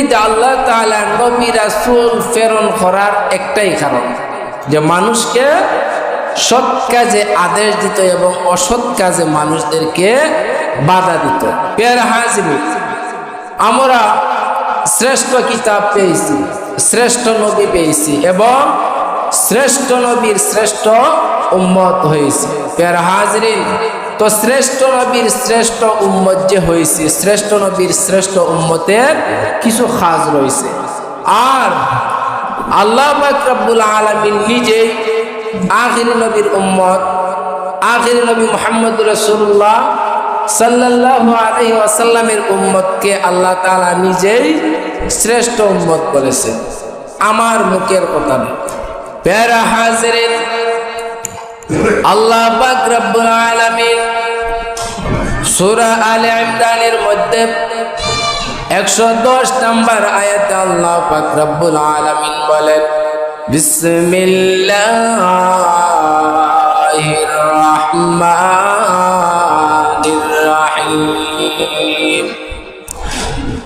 পৃথিবীতে আল্লাহ নবী রাসূল প্রেরণ করার একটাই কারণ, যে মানুষকে সৎ কাজে আদেশ দিত এবং অসৎ কাজে মানুষদেরকে বাধা দিত। পেয়ার হাজিরি আমরা শ্রেষ্ঠ কিতাব পেয়েছি, শ্রেষ্ঠ নবী পেয়েছি এবং শ্রেষ্ঠ নবীর শ্রেষ্ঠ উম্মত হয়েছে। পেয়ার হাজরিন তো শ্রেষ্ঠ নবীর শ্রেষ্ঠ উম্মত যে হয়েছে শ্রেষ্ঠ নবীর শ্রেষ্ঠ উম্মতের কিছু খাজ রয়েছে আর আল্লাহ রব্বুল আলমিন নিজেই আখির নবীর উম্মত, আখির নবী মোহাম্মদ রসুল্লাহ ওয়াসাল্লামের উম্মতকে আল্লাহ তাআলা নিজেই শ্রেষ্ঠ উম্মত বলেছেন আমার মুখের কথা প্যারা হাজিরিন, আল্লাহ পাক আলামিন সুরা আল ইমরানের মধ্যে একশো দশ নম্বর আয়াতে আল্লাহ ফাকরাবুল আলমিন বলেন, বিসমিল্লাহির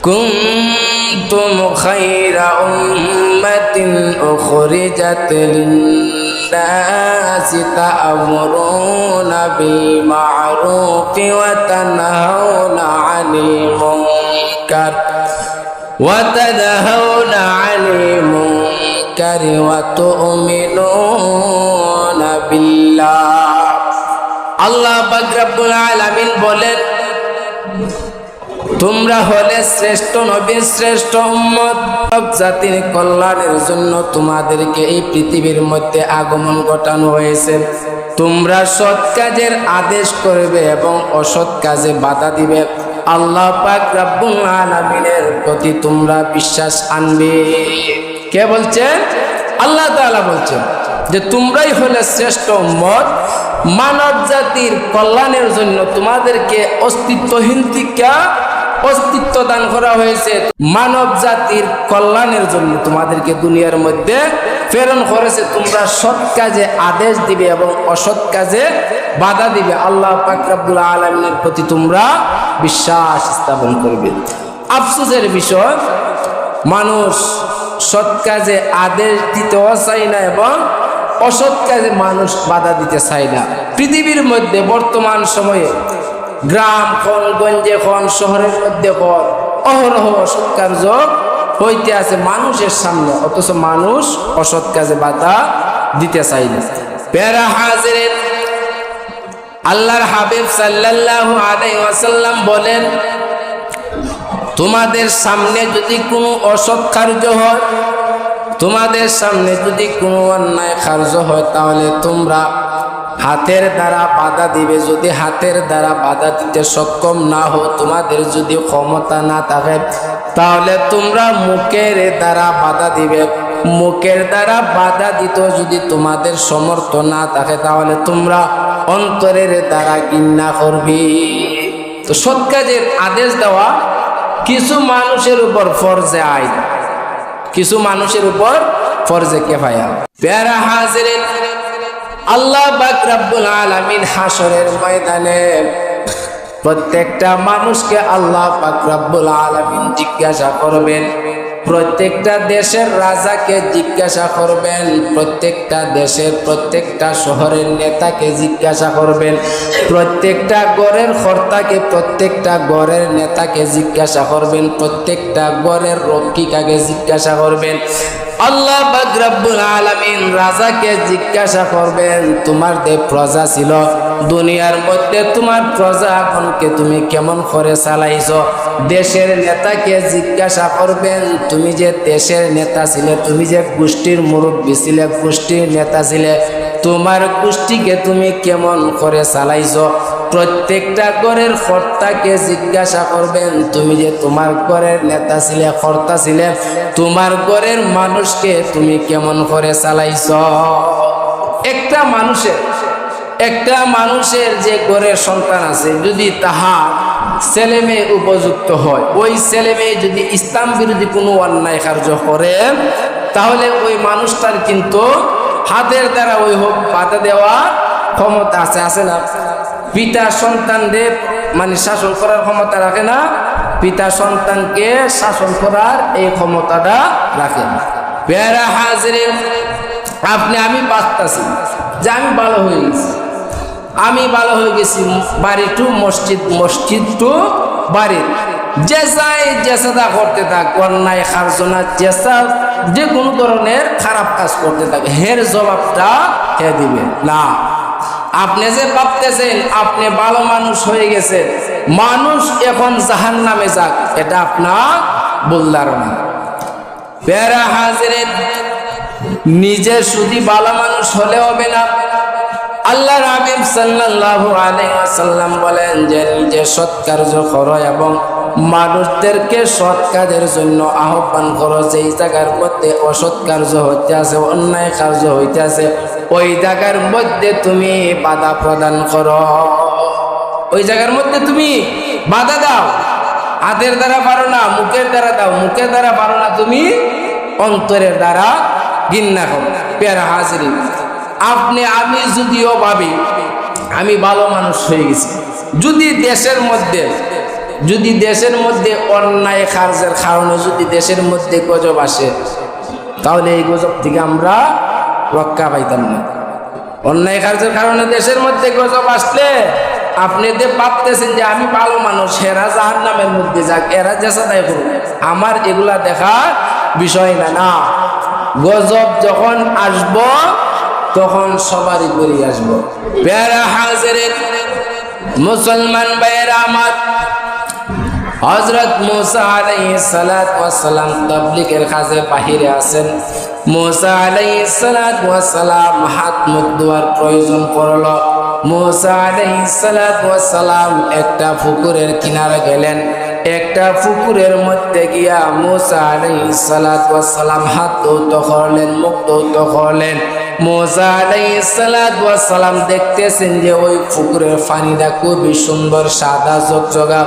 কুনতুম খায়রা উম্মাতিন উখরিজাত লিন للناس تأمرون بالمعروف وتنهون عن المنكر وتنهون عن المنكر وتؤمنون بالله আল্লাহ বাকরাবুল আলামিন বলেন তোমরা হলে শ্রেষ্ঠ নবীর শ্রেষ্ঠ উম্মত। সব জাতির কল্যাণের জন্য তোমাদেরকে এই পৃথিবীর মধ্যে আগমন ঘটানো হয়েছে। তোমরা সৎ কাজের আদেশ করবে এবং অসৎ কাজে বাধা দিবে। আল্লাহ পাক রাব্বুল আলামিনের প্রতি তোমরা বিশ্বাস আনবে। কে বলছেন আল্লাহ তাআলা বলছেন যে, তোমরাই হলে শ্রেষ্ঠ উম্মত। মানব জাতির কল্যাণের জন্য তোমাদেরকে অস্তিত্বহীন থেকে অস্তিত্ব দান করা হয়েছে। মানব জাতির কল্যাণের জন্য তোমাদেরকে দুনিয়ার মধ্যে প্রেরণ করেছে। তোমরা সৎ কাজে আদেশ দিবে এবং অসৎ কাজে বাধা দিবে। আল্লাহ পাকরাবুল আলমিনের প্রতি তোমরা বিশ্বাস স্থাপন করবে। আফসোসের বিষয়, মানুষ সৎ কাজে আদেশ দিতেও চাই না এবং অসৎ কাজে মানুষ বাধা দিতে চায় না। পৃথিবীর মধ্যে বর্তমান সময়ে গ্রাম খন গঞ্জে শহরের মধ্যে খন অহরহ অসৎ কার্য হইতে আছে মানুষের সামনে, অথচ মানুষ অসৎ কাজে বাধা দিতে চাই না। প্যারা হাজিরের আল্লাহর হাবিব সাল্লাল্লাহু আলাইহি ওয়াসাল্লাম বলেন, তোমাদের সামনে যদি কোনো অসৎ কার্য হয়, তোমাদের সামনে যদি কোনো অন্যায় কার্য হয়, তাহলে তোমরা হাতের দ্বারা বাধা দিবে, যদি হাতের দ্বারা বাধা দিতে সক্ষম না হো তোমাদের যদি ক্ষমতা না থাকে, তাহলে তোমরা মুখের দ্বারা বাধা দিবে। মুখের দ্বারা বাধা দিত যদি তোমাদের সমর্থ না থাকে, তাহলে তোমরা অন্তরের দ্বারা ঘৃণা করবি। তো সৎ কাজের আদেশ দেওয়া, কিছু মানুষের উপর ফরজে আইন। কিছু মানুষের উপর ফরজে কেফায়া। প্যারা হাজিরেন আল্লাহ বাক রাব্বুল আলামিন হাসরের ময়দানে প্রত্যেকটা মানুষকে আল্লাহ পাক রাব্বুল আলামিন জিজ্ঞাসা করবেন, প্রত্যেকটা দেশের রাজাকে জিজ্ঞাসা করবেন, প্রত্যেকটা দেশের প্রত্যেকটা শহরের নেতাকে জিজ্ঞাসা করবেন, প্রত্যেকটা গড়ের কর্তাকে প্রত্যেকটা গড়ের নেতাকে জিজ্ঞাসা করবেন, প্রত্যেকটা গড়ের রক্ষিকাকে জিজ্ঞাসা করবেন। আল্লাহ বাকরাবুল আলমিন রাজাকে জিজ্ঞাসা করবেন, তোমার যে প্রজা ছিল, দুনিয়ার মধ্যে তোমার প্রজা এখনকে তুমি কেমন করে চালাইছ? দেশের নেতাকে জিজ্ঞাসা করবেন, তুমি যে দেশের নেতা ছিলে, তুমি যে গোষ্ঠীর মুরব্বী ছিলে, গোষ্ঠীর নেতা ছিলে তোমার গোষ্ঠীকে তুমি কেমন করে চালাইছ? প্রত্যেকটা ঘরের কর্তাকে জিজ্ঞাসা করবেন, তুমি যে তোমার ঘরের নেতা ছিলে, কর্তা ছিলে, তোমার ঘরের মানুষকে তুমি কেমন করে চালাইছ? একটা মানুষের একটা মানুষের যে ঘরের সন্তান আছে, যদি তাহা ছেলে মেয়ে উপযুক্ত হয়, ওই ছেলে মেয়ে যদি ইসলাম বিরোধী কোনো অন্যায় কার্য করে, তাহলে ওই মানুষটার কিন্তু হাতের দ্বারা ওই হোক, বাধা দেওয়ার ক্ষমতা আছে আছে না? পিতা সন্তানদের মানে শাসন করার ক্ষমতা রাখে না? পিতা সন্তানকে শাসন করার এই ক্ষমতাটা রাখেন পেয়ারা হাজির, আপনি, আমি বাঁচতেছি, যে আমি ভালো হয়ে গেছি। আমি ভালো হয়ে গেছি, বাড়ি টু মসজিদ মসজিদ টু বাড়ি। জেসাই জেসাদা করতে থাক, অন্যায় খারজনা জেসা যে কোনো ধরনের খারাপ কাজ করতে থাকে, হের জবাবটা হে দিবে? না। আপনি যে ভাবতেছেন, আপনি ভালো মানুষ হয়ে গেছেন, মানুষ এখন জাহান নামে যাক, এটা আপনার বললার না পেয়ারা হাজিরের নিজে শুধু ভালো মানুষ হলে হবে না আল্লাহ রাবিব সাল্লাল্লাহু আলাইহি ওয়াসাল্লাম বলেন যে নিজে সৎ কার্য করো এবং মানুষদেরকে সৎ কাজের জন্য আহ্বান করো। যেই জায়গার মধ্যে অসৎ কার্য হইতে আছে, অন্যায় কার্য হইতে আছে, ওই জায়গার মধ্যে তুমি বাধা প্রদান করো। ওই জায়গার মধ্যে তুমি বাধা দাও। হাতের দ্বারা পারো না, মুখের দ্বারা দাও। মুখের দ্বারা পারো না তুমি, অন্তরের দ্বারা গিন্না করো। পেয়ারা হাজিরি। আপনি, আমি যদিও ভাবি, আমি ভালো মানুষ হয়ে গেছি। যদি দেশের মধ্যে, যদি দেশের মধ্যে অন্যায় খার্জের কারণে যদি দেশের মধ্যে গজব আসে, তাহলে এই গজব থেকে আমরা রক্ষা পাইতাম না। অন্যায় কার্যের কারণে দেশের মধ্যে গজব আসলে, আপনি যে ভাবতেছেন যে আমি ভালো মানুষ, এরা জাহার নামের মধ্যে যাক, এরা জেসাদাই করুক আমার এগুলা দেখার বিষয় না না। গজব যখন আসব তখন সবারই বেরিয়ে আসব। পেয়ারা হাজারের মুসলমান ভাইয়েরা আমার হজরত মুসা আলাইহিস সালাত ওয়াস সালাম কাজে বাহিরে আছেন। মুসা আলাইহিস সালাত ওয়াস সালাম হাত মুখ ধোয়ার প্রয়োজন পড়ল। মুসা আলাইহিস সালাত ওয়াস সালাম একটা পুকুরের কিনারে গেলেন। একটা পুকুরের মধ্যে গিয়া মুসা আলাইহিস সালাত ওয়াস সালাম হাত ধৌত করলেন, মুখ ধৌত করলেন। মোসা সালাম দেখতেছেন যে ওই পুকুরের পানিটা খুবই সুন্দর, সাদা চকচকা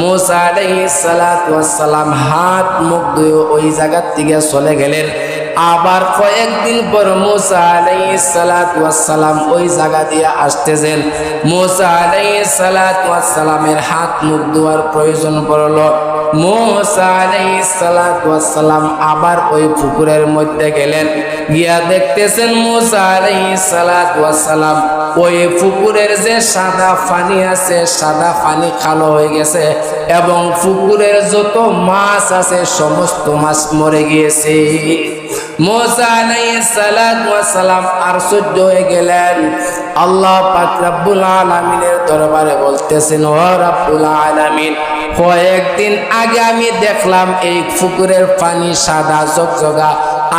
মোসা সালাম হাত মুখ ধুয়ে ওই জায়গার থেকে চলে গেলেন। আবার কয়েকদিন পর মোসা সালাম ওই জায়গা দিয়ে আসতেছেন। মোসা সালামের হাত মুখ ধোয়ার প্রয়োজন পড়ল। সালাম আবার ওই পুকুরের মধ্যে গেলেন। গিয়া দেখতেছেন মুসা সালাম ওই পুকুরের যে সাদা পানি আছে, সাদা পানি কালো হয়ে গেছে এবং পুকুরের যত মাছ আছে, সমস্ত মাছ মরে গিয়েছে। মোসা আর সহ্য হয়ে গেলেন। আল্লাহ পাক রাব্বুল দরবারে বলতেছেন, ও রাব্বুল আলামিন, কয়েকদিন আগে আমি দেখলাম এই পুকুরের পানি সাদা চকচকা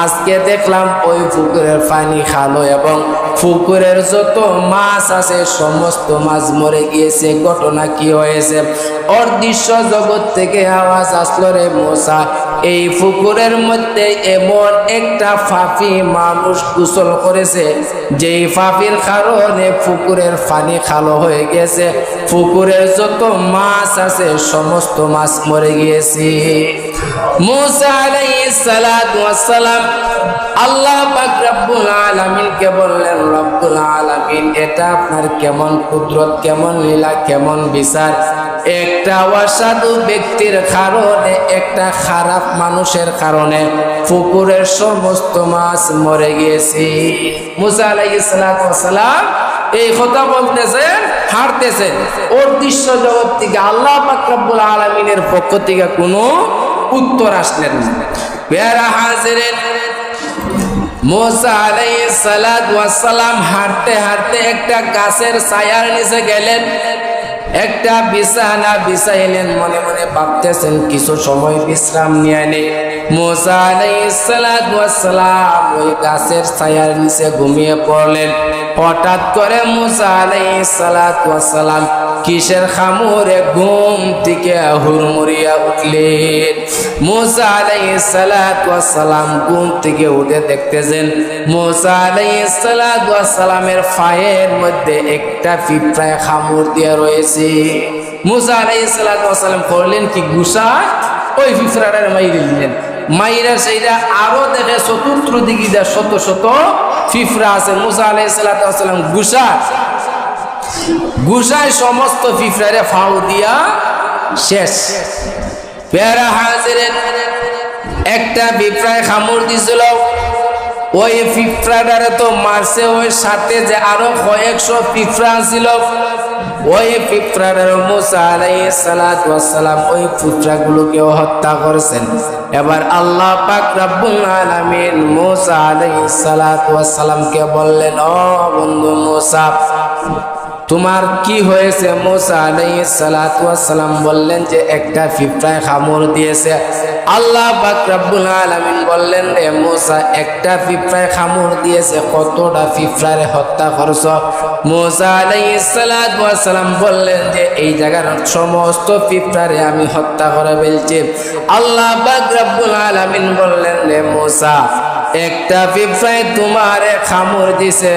আজকে দেখলাম ওই পুকুরের পানি খালো এবং পুকুরের যত মাছ আছে, সমস্ত মাছ মরে গিয়েছে। ঘটনা কি হয়েছে? অদৃশ্য জগৎ থেকে আওয়াজ আসলো রে মশা এই পুকুরের মধ্যে এমন একটা ফাফি মানুষ গোসল করেছে, যেই ফাফির কারণে পুকুরের পানি খালো হয়ে গেছে। পুকুরের যত মাছ আছে, সমস্ত মাছ মরে গিয়েছে। সালাম আল্লাহ আলামিন, এটা আপনার কেমন কুদরত, কেমন লীলা, কেমন বিচার? একটা অসাধু ব্যক্তির কারণে, একটা খারাপ মানুষের কারণে পুকুরের সমস্ত মাছ মরে গিয়েছে। মুসা আলাইহিস সালাতু এই কথা বলতেছেন, হারতেছেন। ওর দৃশ্য জগৎ থেকে আল্লাহ পাক রব্বুল আলামিনের পক্ষ থেকে কোনো উত্তর আসলেন পেয়ারা হাজিরেন, মোসা আলাইহিস সালাম হাঁটতে হাঁটতে একটা গাছের ছায়ার নিচে গেলেন। একটা বিছানা বিছাইলেন, মনে মনে ভাবতেছেন, কিছু সময় বিশ্রাম নিয়ে মোসা আলাইহিস সালাম ওই গাছের ছায়ার নিচে ঘুমিয়ে পড়লেন। হঠাৎ করে মুসা আলাইহিস সালাত ওয়াস সালাম কিসের খামুরে ঘুম থেকে হুড়মুড়িয়া উঠলেন। মুসা আলাইহিস সালাত ওয়াস সালাম ঘুম থেকে উঠে দেখতেছেন মুসা আলাইহিস সালাত পায়ের মধ্যে একটা পিঁপড়ায় খামুর দিয়ে রয়েছে। মুসা আলাইহিস সালাম করলেন কি গুসা? ওই পিঁপড়াটার মাইরে দিলেন। মাইরা সেইটা আরও দেখে চতুর্থ দিকে শত শত ফিফরা আছে। মুসা সালাতু ওয়াস গুসা গুসায়। সমস্ত পিঁপড়ারে ফাউ দিয়া শেষ। পেয়ারা হাজিরেন একটা বিপ্রায় খামড় দিছিল। ওই পিঁপড়াটারে তো মারছে, ওই সাথে যে আরও কয়েকশো পিঁপড়া ছিল। ওই পিঁপড়ার মুসা আলাই ওয়াসসালাম ওই পিঁপড়াগুলোকেও হত্যা করেছেন। এবার আল্লাহ পাক রব্বুল আলামিন মুসা আলাইহিস সালাতু ওয়াসসালামকে বললেন, ও বন্ধু মুসা তোমার কি হয়েছে? মোসা ওয়াসসালাম বললেন যে, একটা পিঁপড়ায় কামড় দিয়েছে। আল্লাহ পাক রব্বুল আলামিন বললেন রে মোসা, একটা পিঁপড়ায় কামড় দিয়েছে, কতটা পিঁপড়ারে হত্যা করছ? মোসা ওয়াসসালাম বললেন যে, এই জায়গার সমস্ত পিঁপড়ারে আমি হত্যা করে ফেলছি। আল্লাহ পাক রব্বুল আলামিন বললেন রে মোসা একটা পিঁপড়ায় তোমারে খামড় দিছে,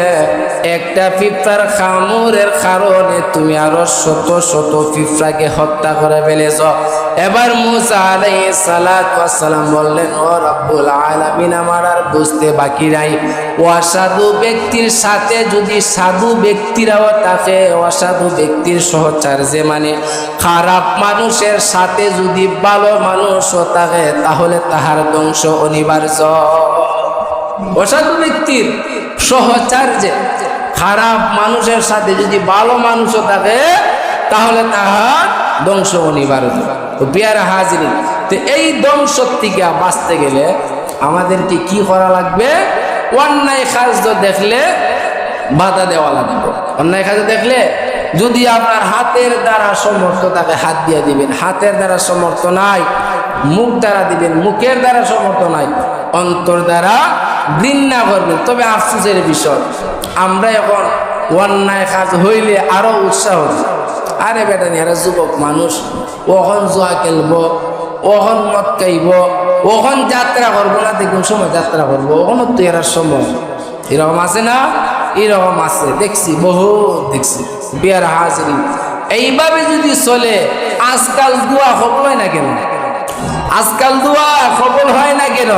একটা পিঁপড়ার খামড়ের কারণে তুমি আরও শত শত পিঁপড়াকে হত্যা করে ফেলেছ। এবার মুসা সালাত ওয়াসসালাম বললেন, ও রব্বুল আলামিন, আমার আর বুঝতে বাকি নাই। অসাধু ব্যক্তির সাথে যদি সাধু ব্যক্তিরাও থাকে, অসাধু ব্যক্তির সহচার্যে মানে খারাপ মানুষের সাথে যদি ভালো মানুষও থাকে, তাহলে তাহার ধ্বংস অনিবার্য। অসাধু ব্যক্তির সহচার্যে খারাপ মানুষের সাথে যদি ভালো মানুষও থাকে, তাহলে তাহার ধ্বংস অনিবার্য। তো পেয়ারা হাজির। তো এই ধ্বংস থেকে বাঁচতে গেলে আমাদেরকে কি করা লাগবে? অন্যায় কাজ দেখলে বাধা দেওয়া লাগবে। অন্যায় কাজ দেখলে যদি আপনার হাতের দ্বারা সমর্থ তাকে হাত দিয়ে দিবেন। হাতের দ্বারা সমর্থ নাই, মুখ দ্বারা দিবেন। মুখের দ্বারা সমর্থ নাই, অন্তর দ্বারা ঘৃণা করবেন তবে আফসোসের বিষয়, আমরা এখন অন্যায় কাজ হইলে আরও উৎসাহ আরে বেটা এরা যুবক মানুষ ওখন জোয়া খেলব ওখন মদ খাইব ওখন যাত্রা করব না, দেখুন সময় যাত্রা করব ওখানে তো এরার সময়। এরকম আছে না? এরকম আছে। দেখছি বহু দেখছি। বিয়ার হাজিরি। এইভাবে যদি চলে, আজকাল দোয়া সফল হয় না কেন? আজকাল দোয়া সফল হয় না কেন?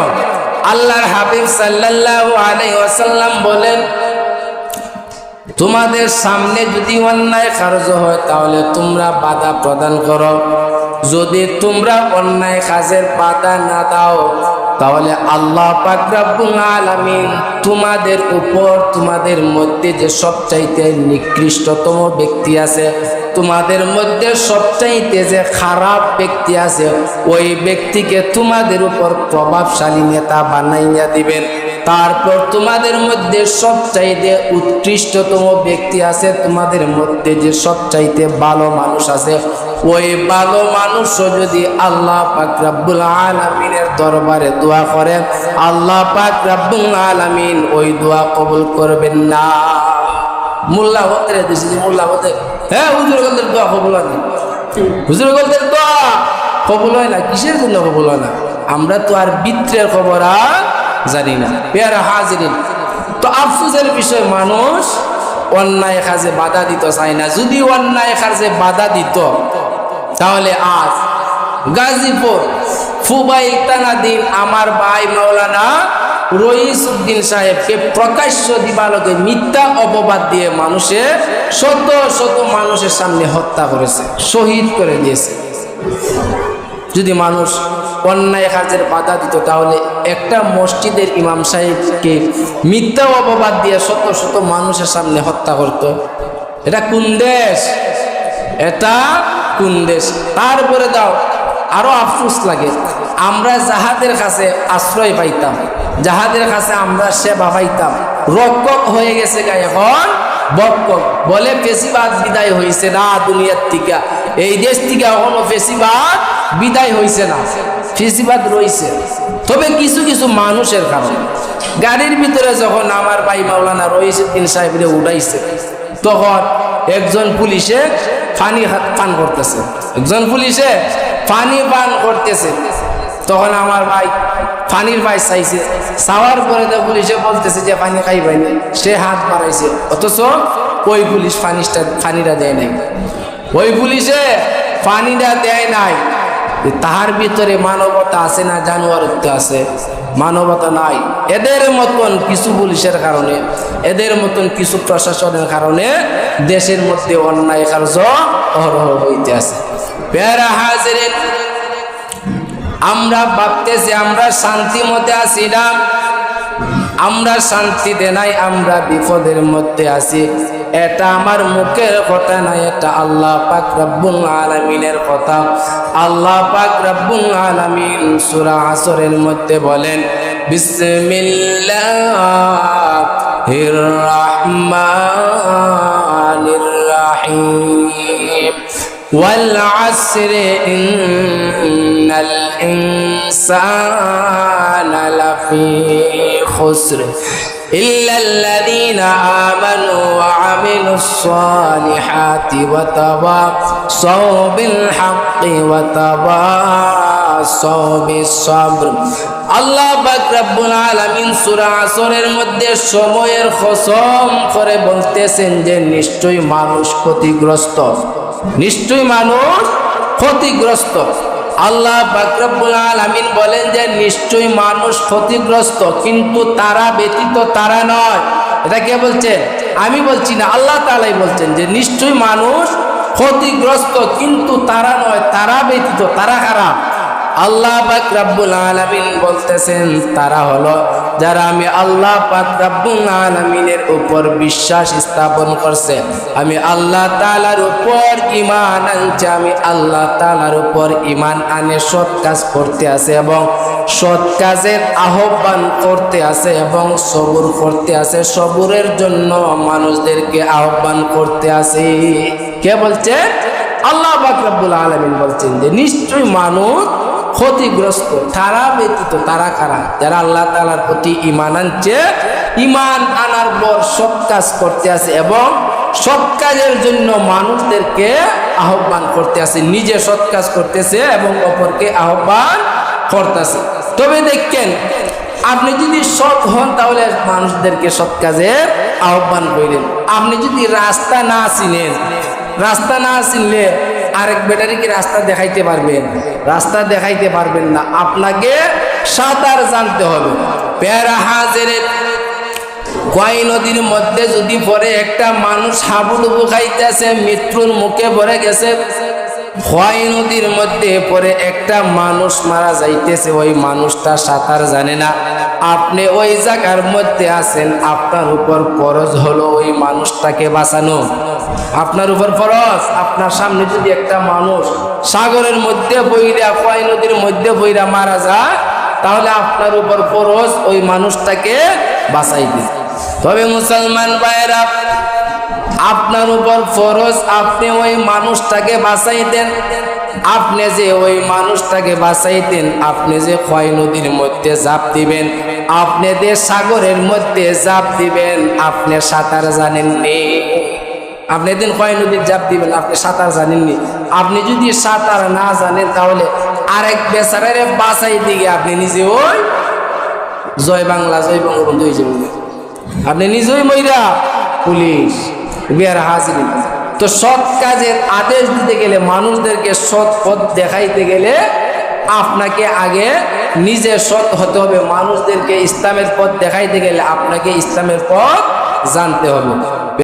আল্লাহর হাবিব সাল্লাল্লাহু আলাইহি ওয়াসাল্লাম বলেন, তোমাদের সামনে যদি অন্যায় কার্য হয়, তাহলে তোমরা বাধা প্রদান করো। যদি তোমরা অন্যায় কাজের বাধা না দাও, তাহলে আল্লাহ পাক রব্বুল আলামিন তোমাদের উপর, তোমাদের মধ্যে যে সবচাইতে নিকৃষ্টতম ব্যক্তি আছে, তোমাদের মধ্যে সবচাইতে যে খারাপ ব্যক্তি আছে, ওই ব্যক্তিকে তোমাদের উপর প্রভাবশালী নেতা বানাইয়া দিবেন। তারপর তোমাদের মধ্যে সবচাইতে উৎকৃষ্টতম ব্যক্তি আছে, তোমাদের মধ্যে যে সবচাইতে ভালো মানুষ আছে, ওই ভালো মানুষও যদি আল্লাহ পাক রাব্বুল আলামিনের দরবারে দোয়া করে আল্লাহ পাক রাব্বুল আলামিন ওই দোয়া কবুল করবেন না। মোল্লা হতে দিছি যে মোল্লা হতে। হ্যাঁ হুজুর গলদের দোয়া কবুল হয় হুজুর গলদের দোয়া কবুল হয় না, কিসের জন্য কবুল হয় না? আমরা তো আর বিত্রের খবর আর জানি না। পেয়ারা হাজিরিন। তো আফসোসের বিষয়, মানুষ অন্যায় কাজে বাধা দিত চাই না। যদি অন্যায় কাজে বাধা দিত, তাহলে আজ গাজীপুর ফুবাই দিন আমার ভাই মাওলানা রইস উদ্দিন সাহেবকে প্রকাশ্য দিবালকে মিথ্যা অপবাদ দিয়ে মানুষের শত শত মানুষের সামনে হত্যা করেছে, শহীদ করে দিয়েছে। যদি মানুষ অন্যায় কাজের বাধা দিত, তাহলে একটা মসজিদের ইমাম সাহেবকে মিথ্যা অপবাদ দিয়ে শত শত মানুষের সামনে হত্যা করত, এটা কোন দেশ? এটা কোন দেশ? তারপরে দাও আরও আফসোস লাগে। আমরা যাহাদের কাছে আশ্রয় পাইতাম। যাহাদের কাছে আমরা সেবা পাইতাম। রক্ষক হয়ে গেছে গা এখন। বক্ষক। বলে পেশিবাদ বিদায় হয়েছে না দুনিয়ার থেকে। এই দেশ থেকে এখনও পেশিবাদ বিদায় হয়েছে না। ফেসিবাদ রয়েছে তবে কিছু কিছু মানুষের কারণে। গাড়ির ভিতরে যখন আমার ভাই মাওলানা রয়েছে তিন সাহেবরে উঠাইছে, তখন একজন পুলিশে পানি পান করতেছে। একজন পুলিশে পানি পান করতেছে। তখন আমার ভাই পানির ভাই চাইছে। চাওয়ার পরে তো পুলিশে বলতেছে যে পানি খাইবাই না সে হাত বাড়াইছে। অথচ ওই পুলিশ পানিটা পানিটা দেয় নাই। ওই পুলিশে পানিটা দেয় নাই। তাহার ভিতরে মানবতা আছে না জানোয়ারত্ব আছে? মানবতা নাই। এদের মতন কিছু পুলিশের কারণে, এদের মতন কিছু প্রশাসনের কারণে দেশের মধ্যে অন্যায় কার্য অহরহ হইতে আছে। পেয়ারা হাজিরেন, আমরা ভাবতেছি আমরা শান্তি মতে আছি না। আমরা শান্তিতে নাই আমরা বিপদের মধ্যে আছি। এটা আমার মুখের কথা নাই এটা আল্লাহ পাক রব্বুল আলামিনের কথা। আল্লাহ পাক রব্বুল আলামিন সূরা আসরের মধ্যে বলেন, বিসমিল্লাহির রহমানির রহিম। والعسر إن الإنسان لفي خسر إلا الذين آمنوا وعملوا الصالحات وتواصوا بالحق وتواصوا بالصبر আল্লাহ পাক রব্বুল আলামিন সূরা আসরের মধ্যে সময়ের কসম করে বলতেছেন যে নিশ্চয়ই মানুষ ক্ষতিগ্রস্ত নিশ্চয়ই মানুষ ক্ষতিগ্রস্ত। আল্লাহ বাকরবুল আলমিন বলেন যে, নিশ্চয়ই মানুষ ক্ষতিগ্রস্ত, কিন্তু তারা ব্যতীত তারা নয়। এটা কে বলছেন আমি বলছি না, আল্লাহ তালাই বলছেন যে, নিশ্চয়ই মানুষ ক্ষতিগ্রস্ত, কিন্তু তারা নয়, তারা ব্যতীত তারা খারাপ। আল্লাহ পাক রাব্বুল আলামিন বলতেছেন, তারা হলো যারা আমি আল্লাহ পাক রাব্বুল আলামিনের উপর বিশ্বাস স্থাপন করছে। আমি আল্লাহ তাআলার উপর ঈমান আনছে, আমি আল্লাহ তাআলার উপর ঈমান আনে সৎ কাজ করতে আছে এবং সৎ কাজের আহ্বান করতে আছে এবং সবুর করতে আছে। সবুরের জন্য মানুষদেরকে আহ্বান করতে আছে। কে বলছে? আল্লাহ পাক রাব্বুল আলামিন বলছেন যে, নিশ্চয়ই মানুষ ক্ষতিগ্রস্ত, তারা ব্যতীত তারা কারা? যারা আল্লাহ তালার প্রতি ইমান আনছে ইমান আনার পর সব কাজ করতে আছে এবং সৎ কাজের জন্য মানুষদেরকে আহ্বান করতে আছে, নিজে সৎ কাজ করতেছে এবং অপরকে আহ্বান করতেছে। তবে দেখেন, আপনি যদি সৎ হন তাহলে মানুষদেরকে সৎ কাজের আহ্বান করেন আপনি যদি রাস্তা না চিনেন, রাস্তা না চিনলে আরেক বেটারি কি রাস্তা দেখাইতে পারবেন? রাস্তা দেখাইতে পারবেন না। আপনাকে সাঁতার জানতে হবে। পেয়ারা হাজেরের কয় নদীর মধ্যে যদি পরে একটা মানুষ হাবুডুবু খাইতেছে, মৃত্যুর মুখে পড়ে গেছে। খোয়াই নদীর মধ্যে পরে একটা মানুষ মারা যাইতেছে, ওই মানুষটা সাঁতার জানে না। আপনি ওই জায়গার মধ্যে আছেন, আপনার উপর ফরজ হলো ওই মানুষটাকে বাঁচানো। আপনার উপর ফরজ। আপনার সামনে যদি একটা মানুষ সাগরের মধ্যে বইরা খোয়াই নদীর মধ্যে বইরা মারা যায়, তাহলে আপনার উপর ফরজ ওই মানুষটাকে বাঁচাইবে তবে মুসলমান ভাইয়েরা, আপনার উপর ফরজ আপনি ওই মানুষটাকে বাঁচাইতেন। আপনি যে ওই মানুষটাকে বাঁচাইতেন, আপনি যে ক্ষয় নদীর মধ্যে জাপ দিবেন, আপনি যে সাগরের মধ্যে জাপ দিবেন, আপনি সাঁতার জানেননি। আপনি দিন কয় নদীর জাপ দিবেন? আপনি সাঁতার জানেননি। আপনি যদি সাঁতার না জানেন, তাহলে আরেক বেচারে বাঁচাই দিকে আপনি নিজে ওই জয় বাংলা, জয় বঙ্গবন্ধু হয়ে আপনি নিজেই মইরা পুলিশ বিহার হাজির। তো সৎ কাজের আদেশ দিতে গেলে, মানুষদেরকে সৎ পথ দেখাইতে গেলে আপনাকে আগে নিজে সৎ হতে হবে। মানুষদেরকে ইসলামের পথ দেখাইতে গেলে আপনাকে ইসলামের পথ জানতে হবে।